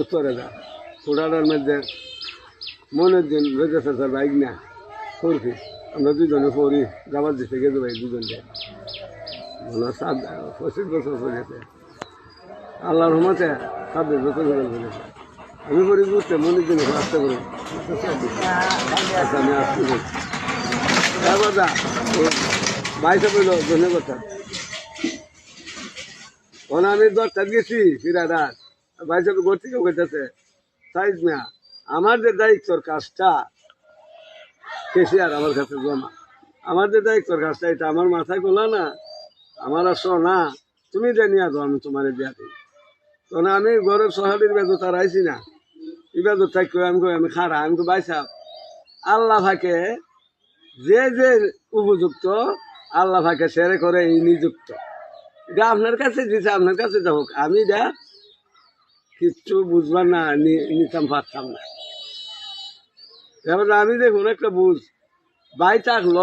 উত্তরে যা। ফুটাটার মধ্যে মনের দিন রেখেছে স্যার বাইক না করছি আমরা দুজনে পড়ি যাবার দিতে গেছে ভাই দুজনকে। মনে সাত, পঁচিশ বছর পড়েছে আল্লাহর রহমতে ছাব্বিশ বছর গেছে আমি করি বুঝতে মনের দিন আসতে করি। আচ্ছা আমি আসতে করি তারপর দা বাইশে বলল, ধন্যবাদ ওনা আমি দশটা গেছি ফিরাদার বাইশে ঘর থেকে কইতেছে? সাইজ মিয়া, আমার যে দায়িত্বর কাজটা কেসি আর আমার কাছে জমা। আমার যে দায়িত্বর কাজটা, এটা আমার মাথায় গোলা না, আমার আর না। তুমি যে নিয়ে যাও আমি তোমার বিয়া দিই। তখন আমি ঘরের সহাবির বেদত আর আইসি না। এই বেদত থাকি আমি কই, আমি খারা আমি কই বাইসা আল্লাহ ফাঁকে যে যে উপযুক্ত, আল্লাহ ফাঁকে সেরে করে এই নিযুক্ত। এটা আপনার কাছে দিছে, আপনার কাছে যাও আমি যা কিচ্ছু বুঝবার না নিতাম পারতাম না। এবার আমি দেখুন, একটা বুঝ, বাই থাকল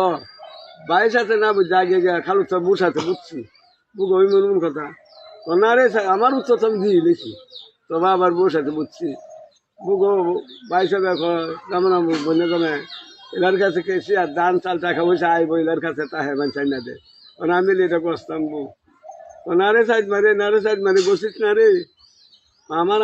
বাই সাথে না বুঝ আগে গিয়ে খালু তো বুঝ সাথে বুঝছি। বুক ওই মন কথা। তো না রে আমার উত্তর তো আমি দিয়ে লিখি তো আবার বউ সাথে বুঝছি। বুক বাই সাথে যেমন বনে জমে এলার কাছে কেসি আর দান চাল টাকা পয়সা আইব, এলার কাছে তাহে মানে চাই না দে। কারণ আমি এটা বসতাম বউ তো না রে সাইড মারে, না রে সাইড মারে, বসিস না রে। আমার